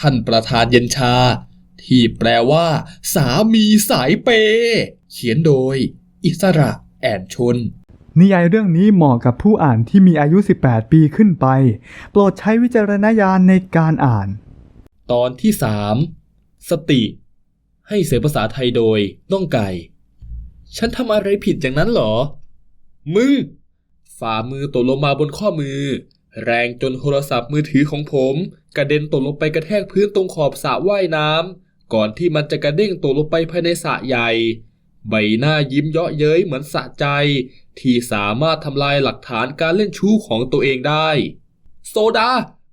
ท่านประธานเย็นชา ที่แปลว่า สามีสายเปย์เขียนโดย อิสระแอนชน นิยายเรื่องนี้เหมาะกับผู้อ่านที่มีอายุ 18 ปีขึ้นไป โปรดใช้วิจารณญาณในการอ่าน ตอนที่สามสติ ให้เสียงภาษาไทยโดยน้องไก่ ฉันทำอะไรผิดอย่างนั้นเหรอ มึง ฝ่ามือตกลงมาบนข้อมือ แรงจนโทรศัพท์มือถือของผมกระเด็นตกลงไปกระแทกพื้นตรงขอบสระว่ายน้ำก่อนที่มันจะกระเด้งตกลงไปภายในสระใหญ่ ใบหน้ายิ้มเยาะเย้ยเหมือนสะใจ ที่สามารถทำลายหลักฐานการเล่นชู้ของตัวเองได้ โซดา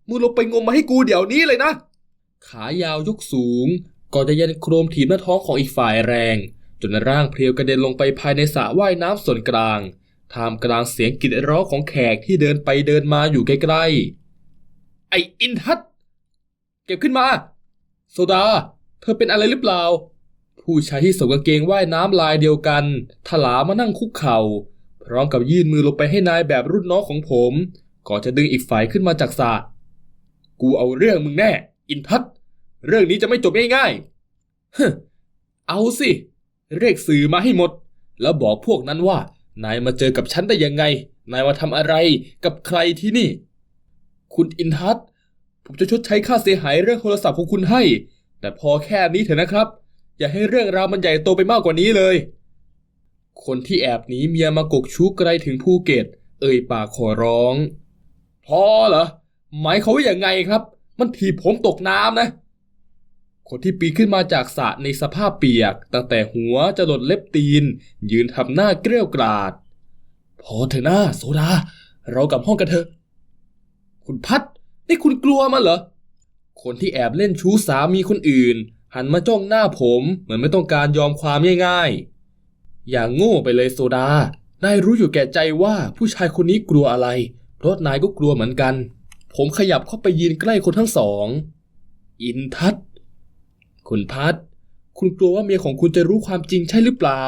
มึงลงไปงมมาให้กูเดี๋ยวนี้เลยนะ ขายาวยกสูง ก่อนจะยันโครมถีบหน้าท้องของอีกฝ่ายแรง จนร่างเพลียวกระเด็นลงไปภายในสระว่ายน้ำส่วนกลาง ท่ามกลางเสียงกรีดร้องของแขกที่เดินไปเดินมาอยู่ใกล้ๆ ไออินทัศเก็บขึ้นมา โซดา เธอเป็นอะไรหรือเปล่า ผู้ชายที่สวมกางเกงว่ายน้ำลายเดียวกัน ถลามานั่งคุกเข่า พร้อมกับยื่นมือลงไปให้นายแบบรุ่นน้องของผม ก่อนจะดึงอีกฝ่ายขึ้นมาจากสระกูเอาเรื่องมึงแน่ อินทัศเรื่องนี้จะไม่จบง่ายๆฮึเอาสิ เรียกสื่อมาให้หมด แล้วบอกพวกนั้นว่า นายมาเจอกับฉันได้ยังไง นายมาทำอะไรกับใครที่นี่ คุณอินทัศผมจะชดใช้ค่าเสียหายเรื่องโทรศัพท์ของคุณให้ แต่พอแค่นี้เถอะนะครับ อย่าให้เรื่องราวมันใหญ่โตไปมากกว่านี้เลย คนที่แอบหนีเมียมากกชู้ไกลถึงภูเก็ต เอ่ยปากขอร้อง พอเหรอ หมายเขาว่าอย่างไงครับ มันถีบผมตกน้ำนะ คนที่ปีนขึ้นมาจากสระในสภาพเปียก ตั้งแต่หัวจะหลดเล็บตีน ยืนทำหน้าเกรี้ยวกราด พอเถอะนะโซดา เรากลับห้องกันเถอะ คุณพัดนี่คุณกลัวมันเหรอ คนที่แอบเล่นชู้สามีคนอื่น หันมาจ้องหน้าผมเหมือนไม่ต้องการยอมความง่ายๆ อย่างโง่ไปเลยโซดานายรู้อยู่แก่ใจว่าผู้ชายคนนี้กลัวอะไร เพราะนายก็กลัวเหมือนกัน ผมขยับเข้าไปยืนใกล้คนทั้งสอง อินทัศ คุณพัดคุณกลัวว่าเมียของคุณจะรู้ความจริงใช่หรือเปล่า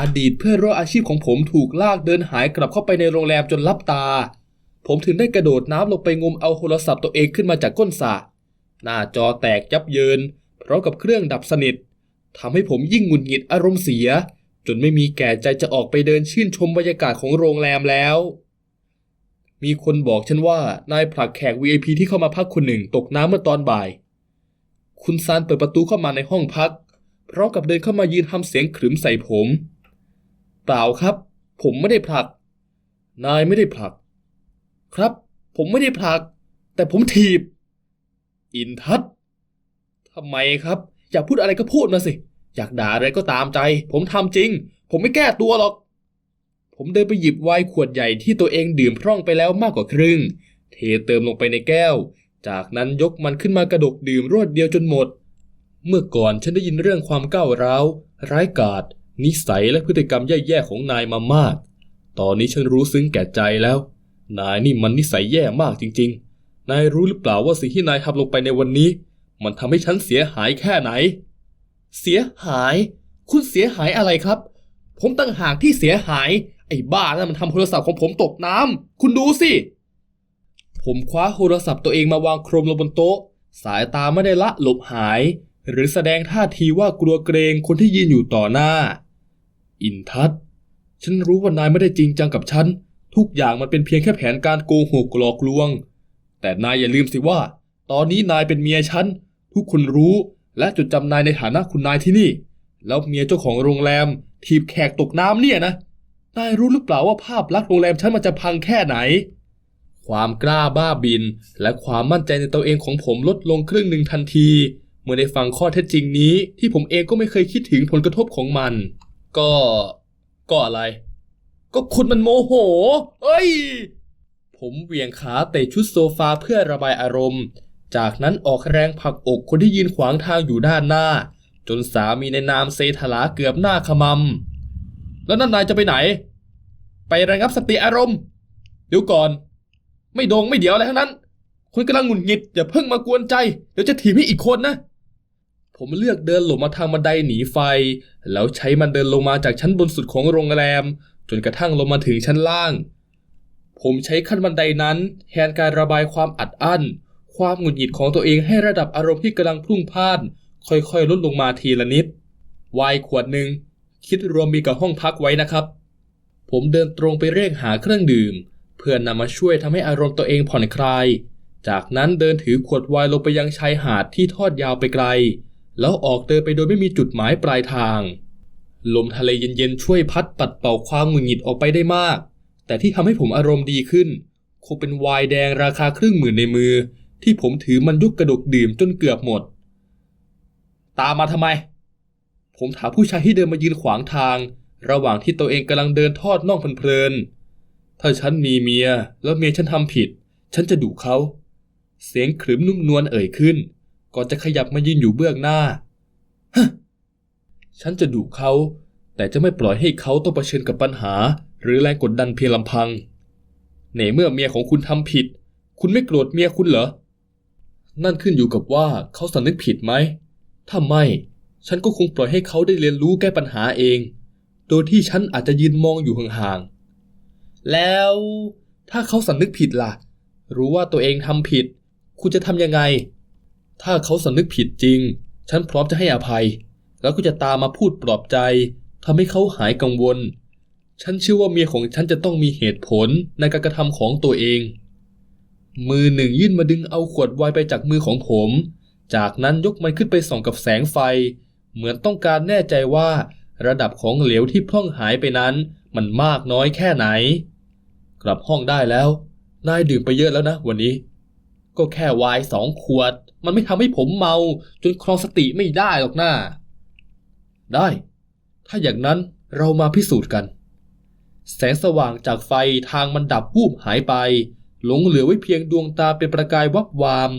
อดีตเพื่อนร่วมอาชีพของผมถูกลากเดินหายกลับเข้าไปในโรงแรมจนลับตา ผมถึงได้กระโดดน้ำลงไปงมเอาโทรศัพท์ตัวเองขึ้นมาจากก้นสระหน้าจอแตกยับเยินพร้อมกับเครื่องดับสนิททำให้ผมยิ่งหงุดหงิดอารมณ์เสีย จนไม่มีแก่ใจจะออกไปเดินชื่นชมบรรยากาศของโรงแรมแล้ว มีคนบอกฉันว่านายผลักแขก VIP ที่เข้ามาพักคนหนึ่งตกน้ำเมื่อตอนบ่าย คุณซานเปิดประตูเข้ามาในห้องพัก พร้อมกับเดินเข้ามายืนทำเสียงขรึมใส่ผม เปล่าครับ ผมไม่ได้ผลัก นายไม่ได้ผลัก ครับ ผมไม่ได้ผลัก แต่ผมถีบ อินทัศทำไมครับ อยากพูดอะไรก็พูดมาสิ อยากด่าอะไรก็ตามใจ ผมทำจริง ผมไม่แก้ตัวหรอก ผมเดินไปหยิบไวน์ขวดใหญ่ที่ตัวเองดื่มพร่องไปแล้วมากกว่าครึ่ง เทเติมลงไปในแก้ว จากนั้นยกมันขึ้นมากระดกดื่มรวดเดียวจนหมด เมื่อก่อนฉันได้ยินเรื่องความก้าวร้าว ร้ายกาจนิสัยและพฤติกรรมแย่ๆของนายมามาก ตอนนี้ฉันรู้ซึ้งแก่ใจแล้ว นายนี่มันนิสัยแย่มากจริง ๆ นายรู้หรือเปล่าว่าสิ่งที่นายทำลงไปในวันนี้ มันทำให้ฉันเสียหายแค่ไหน เสียหาย คุณเสียหายอะไรครับ ผมตั้งหากที่เสียหาย ไอ้บ้านั่นมันทำโทรศัพท์ของผมตกน้ำคุณดูสิ ผมคว้าโทรศัพท์ตัวเองมาวางโครมลงบนโต๊ะ สายตาไม่ได้ละหลบหาย หรือแสดงท่าทีว่ากลัวเกรงคนที่ยืนอยู่ต่อหน้า อินทัศฉันรู้ว่านายไม่ได้จริงจังกับฉัน ทุกอย่างมันเป็นเพียงแค่แผนการโกหกหลอกลวง แต่นายอย่าลืมสิว่า ตอนนี้นายเป็นเมียฉัน ทุกคนรู้และจดจำนายในฐานะคุณนายที่นี่ แล้วเมียเจ้าของโรงแรมทีบแขกตกน้ำเนี่ยนะ นายรู้หรือเปล่าว่าภาพลักษณ์โรงแรมฉันมันจะพังแค่ไหน ความกล้าบ้าบิน และความมั่นใจในตัวเองของผมลดลงครึ่งหนึ่งทันที เมื่อได้ฟังข้อเท็จจริงนี้ ที่ผมเองก็ไม่เคยคิดถึงผลกระทบของมัน ก็ ก็อะไร ก็คุณมันโมโห เอ้ย ผมเหวี่ยงขาเตะชุดโซฟาเพื่อระบายอารมณ์ จากนั้นออกแรงผลักอกคนที่ยืนขวางทางอยู่ด้านหน้า จนสามีในนามเซทลาเกือบหน้าขมำแล้วนั่นนายจะไปไหน ไประงับสติอารมณ์ เดี๋ยวก่อน ไม่โดงไม่เดี๋ยวอะไรทั้งนั้น คุณกำลังหงุดหงิดอย่าเพิ่งมากวนใจ เดี๋ยวจะถีบให้อีกคนนะ ผมเลือกเดินหลบมาทางบันไดหนีไฟ แล้วใช้มันเดินลงมาจากชั้นบนสุดของโรงแรม จนกระทั่งลงมาถึงชั้นล่าง ผมใช้ขั้นบันไดนั้นแทนการระบายความอัดอั้น ความหงุดหงิดของตัวเองให้ระดับอารมณ์ที่กำลังพุ่งพล่าน ค่อยๆ ลดลงมาทีละนิดไวน์ขวดหนึ่งคิดรวมมีกับห้องพักไว้นะครับ ผมเดินตรงไปเร่งหาเครื่องดื่ม เพื่อนำมาช่วยทำให้อารมณ์ตัวเองผ่อนคลาย จากนั้นเดินถือขวดไวน์ลงไปยังชายหาดที่ทอดยาวไปไกล แล้วออกเดินไปโดยไม่มีจุดหมายปลายทาง ลมทะเลเย็นๆช่วยพัดปัดเป่าความหงุดหงิดออกไปได้มาก แต่ที่ทำให้ผมอารมณ์ดีขึ้น คงเป็นไวน์แดงราคาครึ่งหมื่นในมือ ที่ผมถือมันยุกกระดกดื่มจนเกือบหมด ตามมาทำไม ผมถามผู้ชายที่เดินมายืนขวางทาง ระหว่างที่ตัวเองกำลังเดินทอดน่องเพลินๆ ถ้าฉันมีเมียแล้วเมียฉันทำผิด ฉันจะดุเขา เสียงขรึมนุ่มนวลเอ่ยขึ้น ก่อนจะขยับมายืนอยู่เบื้องหน้าฮฉันจะดุเขา แต่จะไม่ปล่อยให้เขาต้องเผชิญกับปัญหา หรือแรงกดดันเพียงลำพังในเมื่อเมียของคุณทำผิด คุณไม่โกรธเมียคุณเหรอ นั่นขึ้นอยู่กับว่าเขาสำนึกผิดไหม ถ้าไม่ ฉันก็คงปล่อยให้เขาได้เรียนรู้แก้ปัญหาเอง โดยที่ฉันอาจจะยืนมองอยู่ห่างๆ แล้วถ้าเขาสำนึกผิดล่ะ รู้ว่าตัวเองทำผิด คุณจะทำยังไง ถ้าเขาสำนึกผิดจริง ฉันพร้อมจะให้อภัย แล้วก็จะตามมาพูดปลอบใจทำให้เขาหายกังวล ฉันเชื่อว่าเมียของฉันจะต้องมีเหตุผลในการกระทำของตัวเอง มือหนึ่งยื่นมาดึงเอาขวดไวน์ไปจากมือของผม จากนั้นยกมันขึ้นไปส่องกับแสงไฟ เหมือนต้องการแน่ใจว่า ระดับของเหลวที่พร่องหายไปนั้น มันมากน้อยแค่ไหน กลับห้องได้แล้ว นายดื่มไปเยอะแล้วนะวันนี้ ก็แค่ไวน์สองขวด มันไม่ทำให้ผมเมา จนครองสติไม่ได้หรอกนะาได้ ถ้าอย่างนั้นเรามาพิสูจน์กัน แสงสว่างจากไฟทางมันดับวูบหายไป หลงเหลือไว้เพียงดวงตาเป็นประกายวับวาม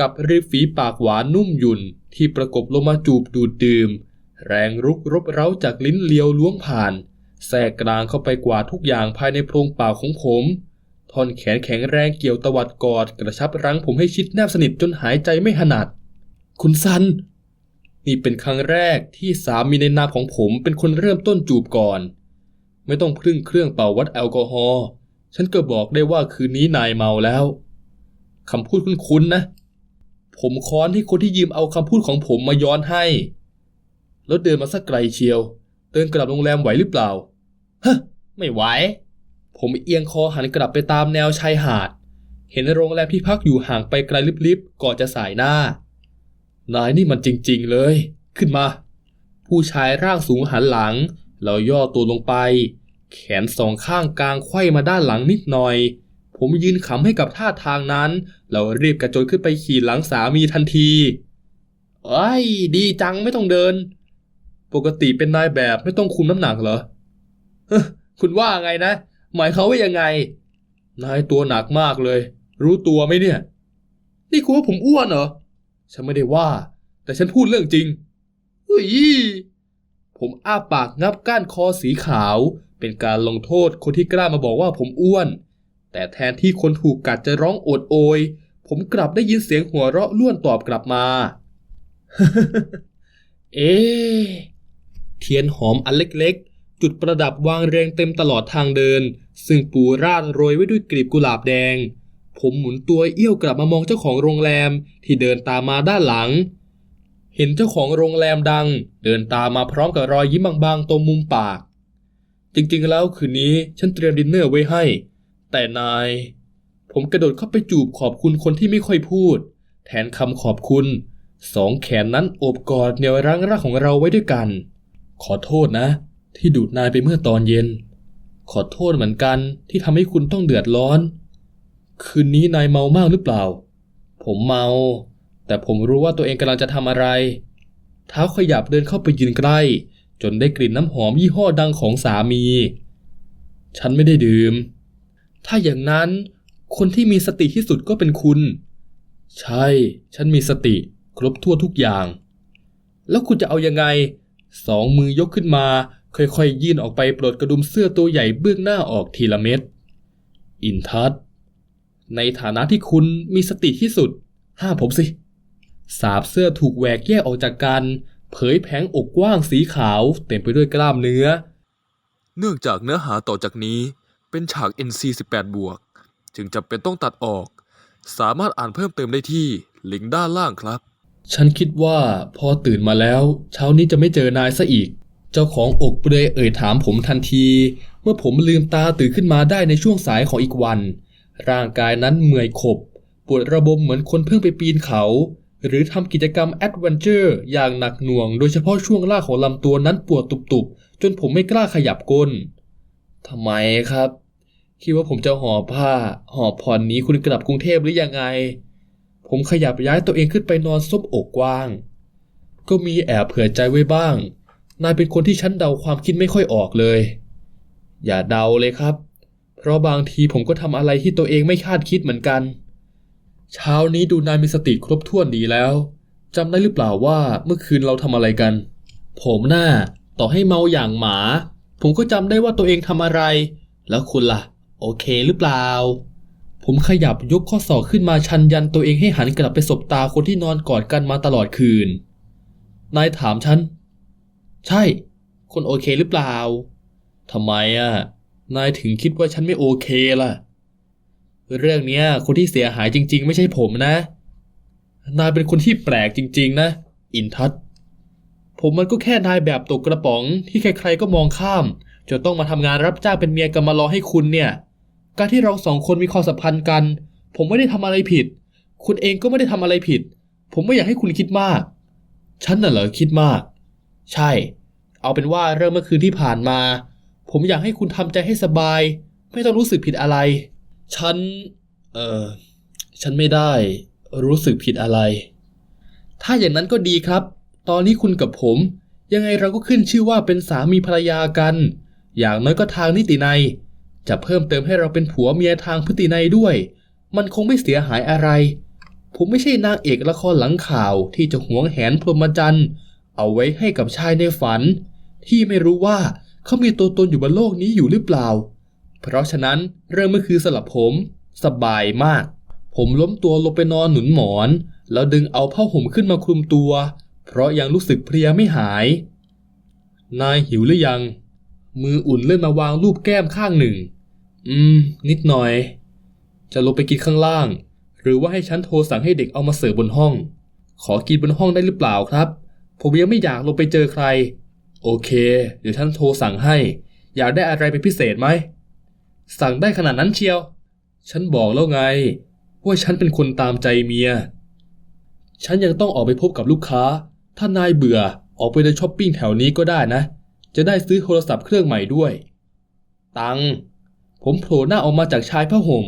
กับริมฝีปากหวานนุ่มหยุ่นที่ประกบลงมาจูบดูดดื่ม แรงรุกรบเร้าจากลิ้นเลียวล้วงผ่าน แทรกกลางเข้าไปกว่าทุกอย่างภายในโพรงปากของผมท่อนแขนแข็งแรงเกี่ยวตวัดกอดกระชับรั้งผมให้ชิดแนบสนิทจนหายใจไม่ถนัด คุณซัน นี่เป็นครั้งแรกที่สามีในนามของผมเป็นคนเริ่มต้นจูบก่อน ไม่ต้องพึ่งเครื่องเป่าวัดแอลกอฮอล์ฉันก็บอกได้ว่าคืนนี้นายเมาแล้วคำพูดคุ้นๆนะ ผมค้อนให้คนที่ยืมเอาคำพูดของผมมาย้อนให้ แล้วเดินมาสักไกลเชียว เดินกลับโรงแรมไหวหรือเปล่าฮะไม่ไหว ผมเอียงคอหันกลับไปตามแนวชายหาด เห็นโรงแรมที่พักอยู่ห่างไปไกลลิบๆก่อนจะสายหน้า นายนี่มันจริงๆเลย ขึ้นมา ผู้ชายร่างสูงหันหลัง แล้วย่อตัวลงไป แขนสองข้างกลางไขว้มาด้านหลังนิดหน่อย ผมยืนขำให้กับท่าทางนั้น แล้วรีบกระโจนขึ้นไปขี่หลังสามีทันทีเอ้ย ดีจังไม่ต้องเดิน ปกติเป็นนายแบบไม่ต้องคุมน้ำหนักเหรอคุณว่าไงนะ หมายเขาว่ายังไง นายตัวหนักมากเลย รู้ตัวไหมเนี่ย นี่คุณว่าผมอ้วนเหรอ ฉันไม่ได้ว่า แต่ฉันพูดเรื่องจริงเฮ้ยผมอ้าปากงับก้านคอสีขาว เป็นการลงโทษคนที่กล้ามาบอกว่าผมอ้วน แต่แทนที่คนถูกกัดจะร้องโอดโอย ผมกลับได้ยินเสียงหัวเราะล้วนตอบกลับมา เอ๊ะ เทียนหอมอันเล็กๆ จุดประดับวางเรียงเต็มตลอดทางเดิน ซึ่งปูราดโรยไว้ด้วยกลีบกุหลาบแดง ผมหมุนตัวเอี้ยวกลับมามองเจ้าของโรงแรมที่เดินตามมาด้านหลัง เห็นเจ้าของโรงแรมดัง เดินตามมาพร้อมกับรอยยิ้มบางๆตรงมุมปาก จริงๆแล้วคืนนี้ฉันเตรียมดินเนอร์ไว้ให้ แต่นาย ผมกระโดดเข้าไปจูบขอบคุณคนที่ไม่ค่อยพูด แทนคำขอบคุณสองแขนนั้นโอบกอดเหนี่ยวรั้งรักของเราไว้ด้วยกัน ขอโทษนะ ที่ดูดนายไปเมื่อตอนเย็น ขอโทษเหมือนกันที่ทำให้คุณต้องเดือดร้อน คืนนี้นายเมามากหรือเปล่า ผมเมา แต่ผมรู้ว่าตัวเองกำลังจะทำอะไร เท้าขยับเดินเข้าไปยืนใกล้ จนได้กลิ่นน้ำหอมยี่ห้อดังของสามี ฉันไม่ได้ดื่ม ถ้าอย่างนั้นคนที่มีสติที่สุดก็เป็นคุณ ใช่ ฉันมีสติ ครบทั่วทุกอย่าง แล้วคุณจะเอายังไง สองมือยกขึ้นมา ค่อยๆยื่นออกไปปลดกระดุมเสื้อตัวใหญ่เบื้องหน้าออกทีละเม็ด อินทัศในฐานะที่คุณมีสติที่สุด ห้ามผมสิ สาบเสื้อถูกแหวกแยกออกจากกัน เผยแผงอกกว้างสีขาวเต็มไปด้วยกล้ามเนื้อ เนื่องจากเนื้อหาต่อจากนี้เป็นฉาก NC 18 บวก จึงจำเป็นต้องตัดออก สามารถอ่านเพิ่มเติมได้ที่ลิงก์ด้านล่างครับ ฉันคิดว่าพอตื่นมาแล้วเช้านี้จะไม่เจอนายซะอีก เจ้าของอกเปลยเอ่ยถามผมทันที เมื่อผมลืมตาตื่นขึ้นมาได้ในช่วงสายของอีกวัน ร่างกายนั้นเมื่อยขบ ปวดระบมเหมือนคนเพิ่งไปปีนเขา หรือทำกิจกรรมแอดเวนเจอร์อย่างหนักหน่วง โดยเฉพาะช่วงล่างของลำตัวนั้นปวดตุบๆ จนผมไม่กล้าขยับก้นทำไมครับ คิดว่าผมจะห่อผ้าห่อผ่อนหนี้คุณกลับกรุงเทพหรือยังไง ผมขยับย้ายตัวเองขึ้นไปนอนซบอกกว้าง ก็มีแอบเผื่อใจไว้บ้าง นายเป็นคนที่ฉันเดาความคิดไม่ค่อยออกเลย อย่าเดาเลยครับ เพราะบางทีผมก็ทำอะไรที่ตัวเองไม่คาดคิดเหมือนกัน เช้านี้ดูนายมีสติครบถ้วนดีแล้วจำได้หรือเปล่าว่าเมื่อคืนเราทำอะไรกัน ผมน่าต่อให้เมาอย่างหมา ผมก็จำได้ว่าตัวเองทำอะไร แล้วคุณล่ะ โอเคหรือเปล่า ผมขยับยกข้อศอกขึ้นมาชันยันตัวเองให้หันกลับไปสบตาคนที่นอนกอดกันมาตลอดคืน นายถามฉัน ใช่ คนโอเคหรือเปล่าทำไมอะ นายถึงคิดว่าฉันไม่โอเคล่ะ เรื่องเนี้ยคนที่เสียหายจริง ๆ ไม่ใช่ผมนะ นายเป็นคนที่แปลกจริง ๆ นะ อินทัศผมมันก็แค่นายแบบตกกระป๋องที่ใครๆก็มองข้ามจนต้องมาทำงานรับจ้างเป็นเมียกำมารอให้คุณเนี่ย การที่เราสองคนมีความสัมพันธ์กัน ผมไม่ได้ทำอะไรผิด คุณเองก็ไม่ได้ทำอะไรผิด ผมไม่อยากให้คุณคิดมาก ฉันน่ะเหรอคิดมาก ใช่ เอาเป็นว่าเริ่มเมื่อคืนที่ผ่านมา ผมอยากให้คุณทำใจให้สบาย ไม่ต้องรู้สึกผิดอะไร ฉัน เออฉันไม่ได้รู้สึกผิดอะไร ถ้าอย่างนั้นก็ดีครับ ตอนนี้คุณกับผม ยังไงเราก็ขึ้นชื่อว่าเป็นสามีภรรยากัน อย่างน้อยก็ทางนิติในย จะเพิ่มเติมให้เราเป็นผัวเมียทางพฤตินัยด้วย มันคงไม่เสียหายอะไร ผมไม่ใช่นางเอกละครหลังข่าวที่จะหวงแหนพรหมจรรย์ เอาไว้ให้กับชายในฝัน ที่ไม่รู้ว่าเขามีตัวตนอยู่บนโลกนี้อยู่หรือเปล่า เพราะฉะนั้นเริ่มเมื่อคือสลับผม สบายมาก ผมล้มตัวลงไปนอนหนุนหมอน แล้วดึงเอาผ้าห่มขึ้นมาคลุมตัว เพราะยังรู้สึกเพลียไม่หาย นายหิวหรือยัง มืออุ่นเลื่อนมาวางรูปแก้มข้างหนึ่ง อืม นิดหน่อย จะลงไปกินข้างล่าง หรือว่าให้ฉันโทรสั่งให้เด็กเอามาเสิร์ฟบนห้อง ขอกินบนห้องได้หรือเปล่าครับ ผมยังไม่อยากลงไปเจอใคร โอเค เดี๋ยวฉันโทรสั่งให้ อยากได้อะไรเป็นพิเศษไหม สั่งได้ขนาดนั้นเชียว ฉันบอกแล้วไง ว่าฉันเป็นคนตามใจเมีย ฉันยังต้องออกไปพบกับลูกค้า ถ้านายเบื่อออกไปเดินช้อปปิ้งแถวนี้ก็ได้นะ จะได้ซื้อโทรศัพท์เครื่องใหม่ด้วย ตังค์ผมโผล่หน้าออกมาจากชายผ้าห่ม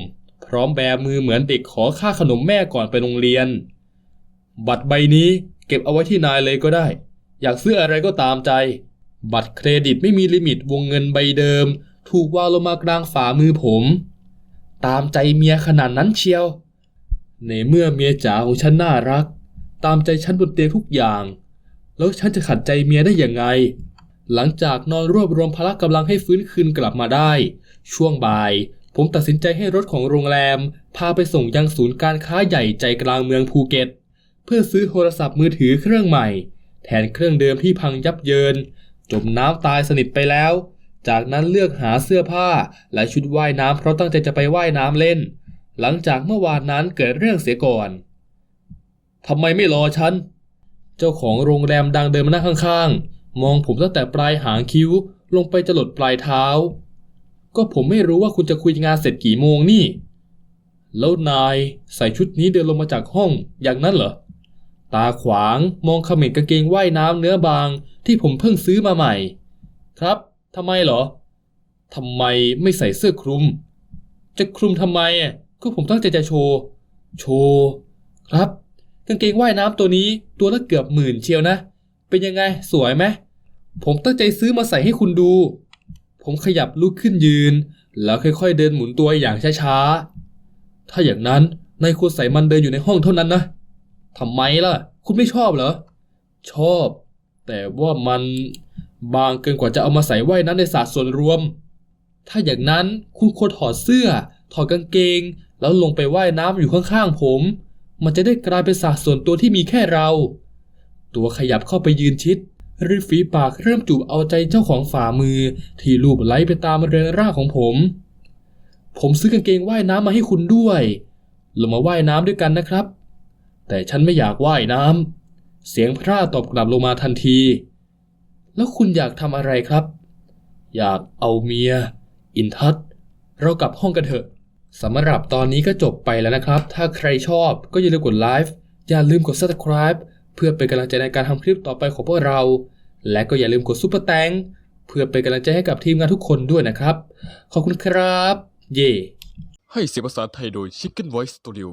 พร้อมแบมือเหมือนเด็กขอค่าขนมแม่ก่อนไปโรงเรียน บัตรใบนี้เก็บเอาไว้ที่นายเลยก็ได้ อยากซื้ออะไรก็ตามใจ บัตรเครดิตไม่มีลิมิตวงเงินใบเดิม ถูกวางลงมากลางฝ่ามือผม ตามใจเมียขนาดนั้นเชียว ในเมื่อเมียจ๋าของฉันน่ารัก ตามใจฉันบนเตียงทุกอย่าง แล้วฉันจะขัดใจเมียได้ยังไง หลังจากนอนรวบรวมพละกำลังให้ฟื้นคืนกลับมาได้ ช่วงบ่าย ผมตัดสินใจให้รถของโรงแรม พาไปส่งยังศูนย์การค้าใหญ่ใจกลางเมืองภูเก็ต เพื่อซื้อโทรศัพท์มือถือเครื่องใหม่ แทนเครื่องเดิมที่พังยับเยิน จมน้ำตายสนิทไปแล้ว จากนั้นเลือกหาเสื้อผ้าและชุดว่ายน้ำเพราะตั้งใจจะไปว่ายน้ำเล่น หลังจากเมื่อวานนั้นเกิดเรื่องเสียก่อนทำไมไม่รอฉัน เจ้าของโรงแรมดังเดินมานั่งข้างๆ มองผมตั้งแต่ปลายหางคิ้วลงไปจรดปลายเท้า ก็ผมไม่รู้ว่าคุณจะคุยงานเสร็จกี่โมงนี่ แล้วนายใส่ชุดนี้เดินลงมาจากห้องอย่างนั้นเหรอ ตาขวางมองเขม็ดกางเกงว่ายน้ำเนื้อบางที่ผมเพิ่งซื้อมาใหม่ ครับทำไมเหรอทำไมไม่ใส่เสื้อคลุม จะคลุมทำไมก็ผมตั้งใจจะโชว์ โชว์ ครับกางเกงว่ายน้ำตัวนี้ตัวละเกือบหมื่นเชียวนะ เป็นยังไงสวยไหม ผมตั้งใจซื้อมาใส่ให้คุณดู ผมขยับลุกขึ้นยืน แล้วค่อยๆเดินหมุนตัวอย่างช้าๆ ถ้าอย่างนั้นนายควรใส่มันเดินอยู่ในห้องเท่านั้นนะทำไมล่ะ คุณไม่ชอบเหรอ ชอบ แต่ว่ามันบางเกินกว่าจะเอามาใส่ว่ายน้ำในศาสตร์ส่วนรวม ถ้าอย่างนั้นคุณควรถอดเสื้อ ถอดกางเกง แล้วลงไปว่ายน้ำอยู่ข้างๆผม มันจะได้กลายเป็นศาสตร์ส่วนตัวที่มีแค่เรา ตัวขยับเข้าไปยืนชิด ริมฝีปากเริ่มจูบเอาใจเจ้าของฝ่ามือ ที่ลูบไล้ไปตามเรือนร่างของผม ผมซื้อกางเกงว่ายน้ำมาให้คุณด้วยลงมาว่ายน้ำด้วยกันนะครับ แต่ฉันไม่อยากว่ายน้ำเสียงพระตอบกลับลงมาทันที แล้วคุณอยากทำอะไรครับ อยากเอาเมีย อินทัศเรากลับห้องกันเถอะสำหรับตอนนี้ก็จบไปแล้วนะครับ ถ้าใครชอบก็อย่าลืมกดไลค์อย่าลืมกด subscribe เพื่อเป็นกำลังใจในการทำคลิปต่อไปของพวกเรา และก็อย่าลืมกดซุปเปอร์แตงเพื่อเป็นกำลังใจให้กับทีมงานทุกคนด้วยนะครับ ขอบคุณครับ เย่ให้เสียงภาษาไทยโดย Chicken Voice Studio